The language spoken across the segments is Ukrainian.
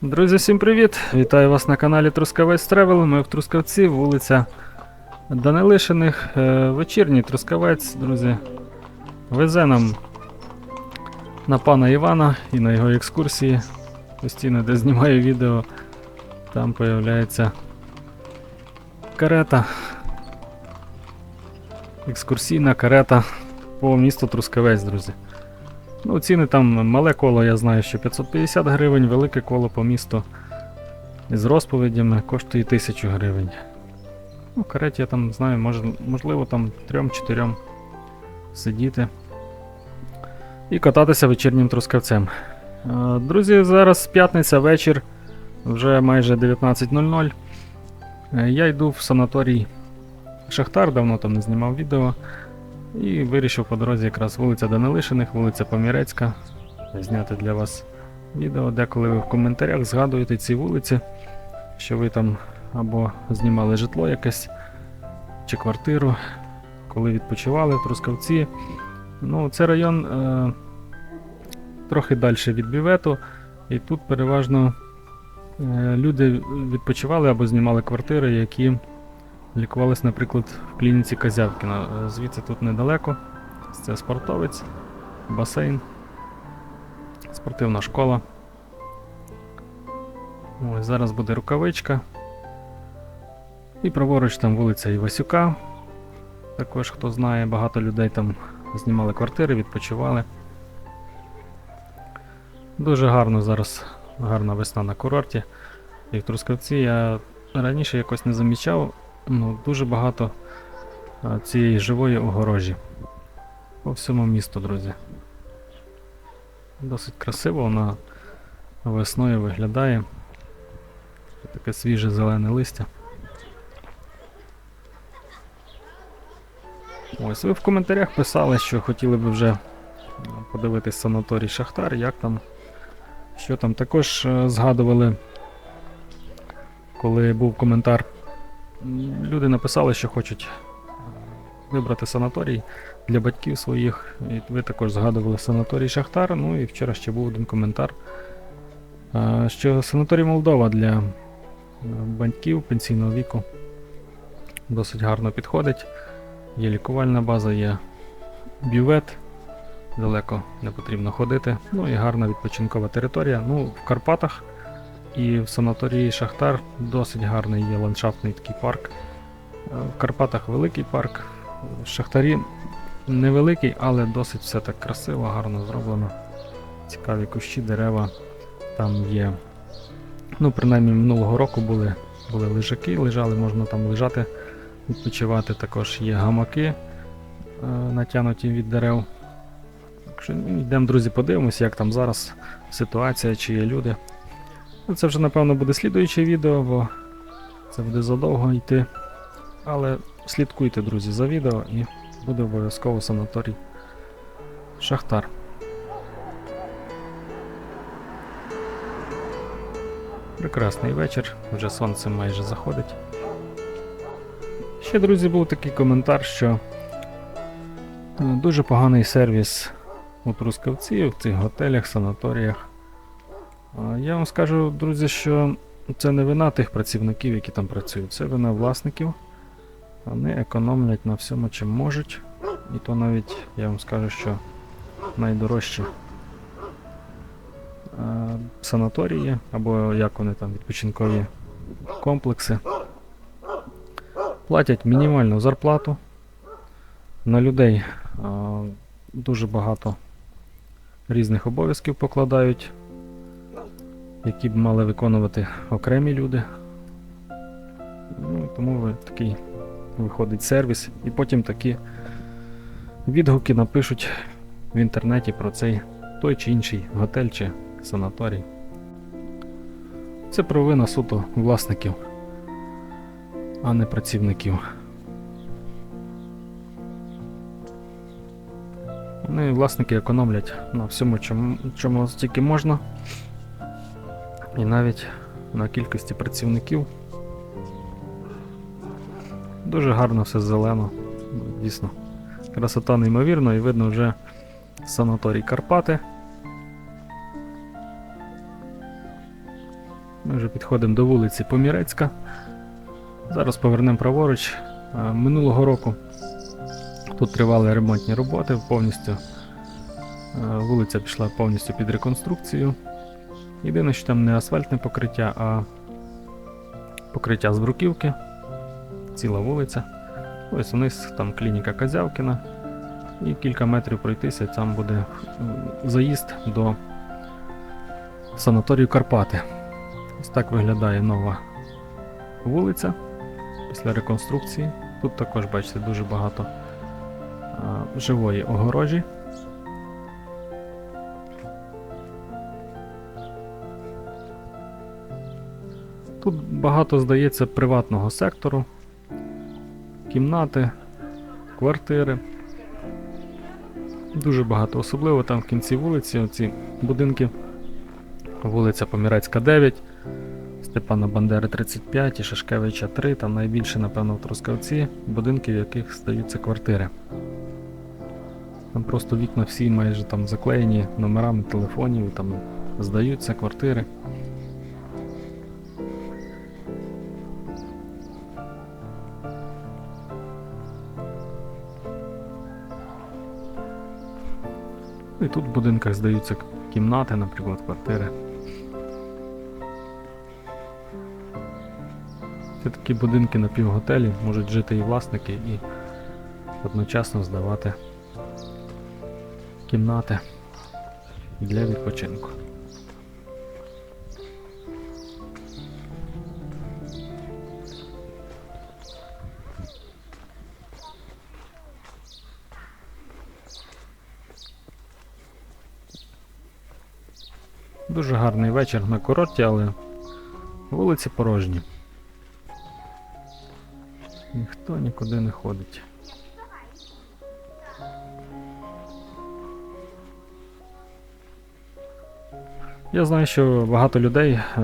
Друзі, всім привіт! Вітаю вас на каналі Трускавець Тревел. Ми в Трускавці, вулиця Данилишиних. Е, Вечірній Трускавець, друзі. Везе нам на пана Івана і на його екскурсії. Постійно, де знімаю відео, там появляється карета. Екскурсійна карета по місту Трускавець, друзі. Ну, ціни там мале коло, я знаю, що 550 гривень, велике коло по місту з розповідями коштує 1000 гривень. Ну, в кареті я там знаю, мож, можливо там 3-4 сидіти і кататися вечірнім трускавцем. Е, Друзі, зараз п'ятниця вечір, вже майже 19.00. Е, Я йду в санаторій Шахтар, давно там не знімав відео. І вирішив по дорозі якраз вулиця Данилишиних, вулиця Помірецька. Зняти для вас відео, деколи ви в коментарях згадуєте ці вулиці, що ви там або знімали житло якесь чи квартиру, коли відпочивали в Трускавці. Ну, це район е, трохи далі від бювету, і тут переважно е, люди відпочивали або знімали квартири, які Лікувались, наприклад, в клініці Козявкіна. Е, Звідси тут недалеко. Це спортовець, басейн, спортивна школа. Ось зараз буде рукавичка. І праворуч там вулиця Івасюка. Також хто знає, багато людей там знімали квартири, відпочивали. Дуже гарно зараз, гарна весна на курорті. І в Трускавці я раніше якось не замічав, ну, дуже багато цієї живої огорожі по всьому місту, друзі. Досить красиво вона весною виглядає. Таке свіже зелене листя. Ось ви в коментарях писали, що хотіли би вже ну, подивитись санаторій Шахтар, як там, що там. Також е, згадували, коли був коментар Люди написали, що хочуть е, вибрати санаторій для батьків своїх. І ви також згадували санаторій Шахтар. Ну і вчора ще був один коментар, е, що санаторій Молдова для е, батьків пенсійного віку досить гарно підходить. Є лікувальна база, є бювет, далеко не потрібно ходити. Ну і гарна відпочинкова територія. Ну, в Карпатах. І в санаторії Шахтар досить гарний є ландшафтний такий парк. Е, В Карпатах великий парк. В Шахтарі невеликий, але досить все так красиво, гарно зроблено. Цікаві кущі, дерева. Там є. Ну, принаймні минулого року були, були лежаки, лежали, можна там лежати, відпочивати. Також є гамаки е, натягнуті від дерев. Так що ну, йдемо, друзі, подивимося, як там зараз ситуація, чи є люди. Ну, Це вже, напевно, буде слідуюче відео, бо це буде задовго йти. Але слідкуйте, друзі, за відео і буде обов'язково санаторій Шахтар. Прекрасний вечір, вже сонце майже заходить. Ще, друзі, був такий коментар, що е, дуже поганий сервіс у Трускавці, в цих готелях, санаторіях. Я вам скажу, друзі, що це не вина тих працівників, які там працюють, це вина власників. Вони економлять на всьому, чим можуть. І то навіть я вам скажу, що найдорожчі е, санаторії, або як вони там, відпочинкові комплекси. Платять мінімальну зарплату. На людей е, дуже багато різних обов'язків покладають які б мали виконувати окремі люди. Ну, і тому такий виходить сервіс, і потім такі відгуки напишуть в інтернеті про цей той чи інший готель чи санаторій. Це провина суто власників, а не працівників. Ну і власники економлять на всьому, чому, чому тільки можна. І навіть на кількості працівників. Дуже гарно все зелено, дійсно. Красота неймовірна і видно вже санаторій Карпати. Ми вже підходимо до вулиці Помірецька. Зараз повернемо праворуч. Е, Минулого року тут тривали ремонтні роботи повністю. Е, Вулиця пішла повністю під реконструкцію. Єдине, що там не асфальтне покриття, а покриття з бруківки. Ціла вулиця. Ось вниз там клініка Козявкіна. І кілька метрів пройтися, там буде заїзд до санаторію Карпати. Ось так виглядає нова вулиця після реконструкції. Тут також, бачите, дуже багато а, живої огорожі. Тут багато, здається, приватного сектору, кімнати, квартири. Дуже багато, особливо там в кінці вулиці, оці будинки. Вулиця Помірецька 9, Степана Бандери 35 і Шашкевича 3, там найбільше, напевно, в Трускавці, будинки, в яких здаються квартири. Там просто вікна всі майже там заклеєні номерами телефонів, там здаються квартири. І тут в будинках здаються кімнати, наприклад, квартири. Це такі будинки на півготелі, можуть жити і власники, і одночасно здавати кімнати для відпочинку. Дуже гарний вечір на курорті, але вулиці порожні. Ніхто нікуди не ходить. Я знаю, що багато людей е,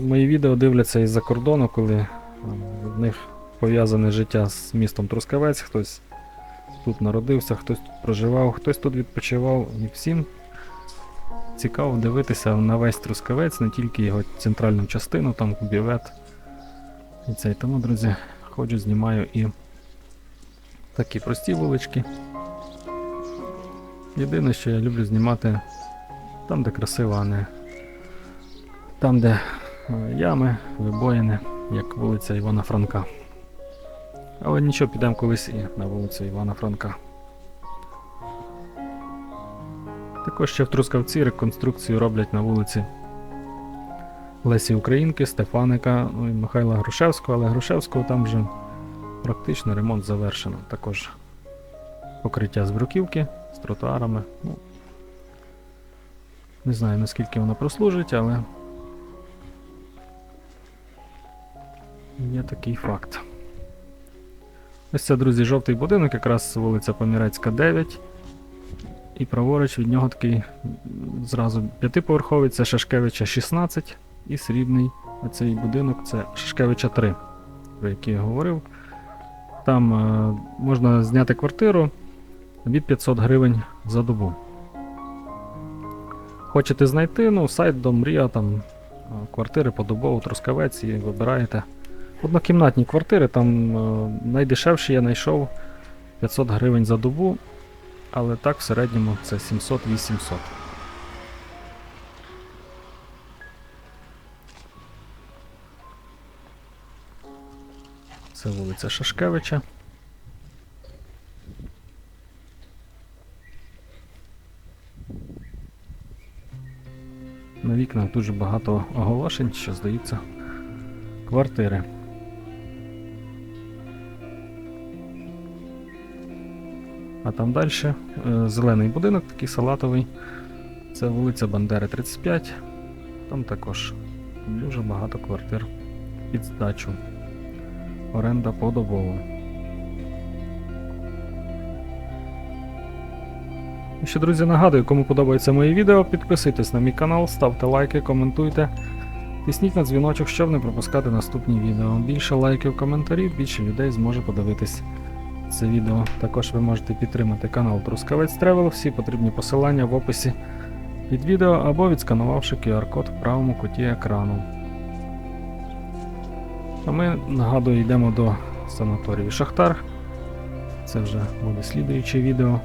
мої відео дивляться із-за кордону, коли е, в них пов'язане життя з містом Трускавець, хтось тут народився, хтось тут проживав, хтось тут відпочивав. І всім цікаво дивитися на весь Трускавець, не тільки його центральну частину, там бівет. І цей. Тому, друзі, ходжу, знімаю і такі прості вулички. Єдине, що я люблю знімати там, де красиво, а не там, де е, ями, вибоїни, як вулиця Івана Франка. Але нічого, підемо колись і на вулицю Івана Франка. Також ще в Трускавці реконструкцію роблять на вулиці Лесі Українки, Стефаника, ну і Михайла Грушевського, але Грушевського там вже практично ремонт завершено. Також покриття з бруківки з тротуарами. Ну, не знаю наскільки воно прослужить, але є такий факт. Ось це, друзі, жовтий будинок, якраз вулиця Помірецька 9. І праворуч від нього такий зразу п'ятиповерховий, це Шашкевича 16 і срібний оцей будинок це Шашкевича 3, про який я говорив. Там е, можна зняти квартиру від 500 гривень за добу. Хочете знайти, ну, сайт Домрія, там е, квартири подобово, Трускавець і вибираєте. Однокімнатні квартири, там е, найдешевші я знайшов 500 гривень за добу, але так в середньому це 700-800. Це вулиця Шашкевича. На вікнах дуже багато оголошень, що здаються квартири. А там далі е, зелений будинок, такий салатовий. Це вулиця Бандери 35. Там також дуже багато квартир під здачу. Оренда подобова. І ще, друзі, нагадую, кому подобається моє відео, підписуйтесь на мій канал, ставте лайки, коментуйте. Тисніть на дзвіночок, щоб не пропускати наступні відео. Більше лайків, коментарів, більше людей зможе подивитись це відео. Також ви можете підтримати канал Трускавець Тревел, всі потрібні посилання в описі під відео або відсканувавши QR-код в правому куті екрану. А ми, нагадую, йдемо до санаторію Шахтар. Це вже буде слідуюче відео.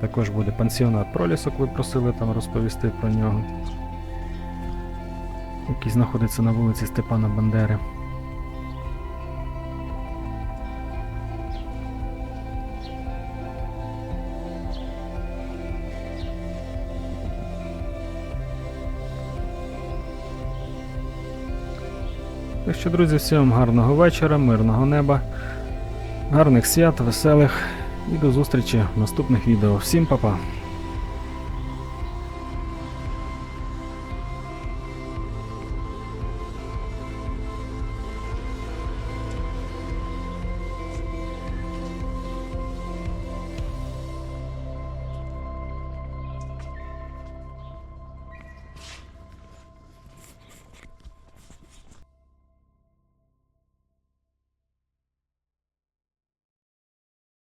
Також буде пансіонат Пролісок, ви просили там розповісти про нього. Який знаходиться на вулиці Степана Бандери. Так що, друзі, всім гарного вечора, мирного неба, гарних свят, веселих і до зустрічі в наступних відео. Всім па-па!